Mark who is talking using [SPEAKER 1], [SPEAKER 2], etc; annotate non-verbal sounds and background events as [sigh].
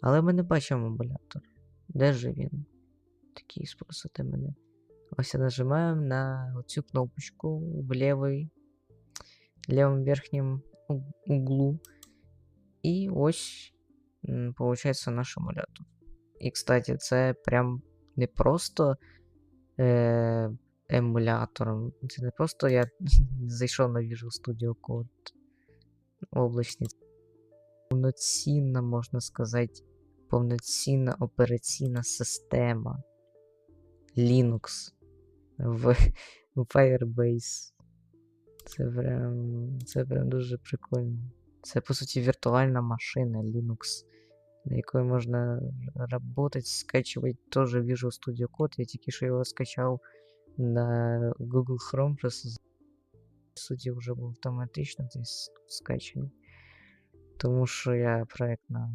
[SPEAKER 1] Але ми не бачимо емулятор. Де же він? Такий спросите мене. Ось я нажимаємо на оцю кнопочку в лівий, лівому верхньому углу. І ось получається наш емулятор. І, кстати, це прям не просто е, емулятором. Це не просто я [laughs] зайшов на Visual Studio Code облачний. Повноцінна, можна сказати, повноцінна операційна система Linux в, Firebase. Це прям, це прям дуже прикольно. Це, по суті, віртуальна машина Linux, на якої можна работать, скачувати теж Visual Studio Code. Я тільки що його скачав на Google Chrome, просто по суті вже був автоматично десь скачаний. Тому що я проект на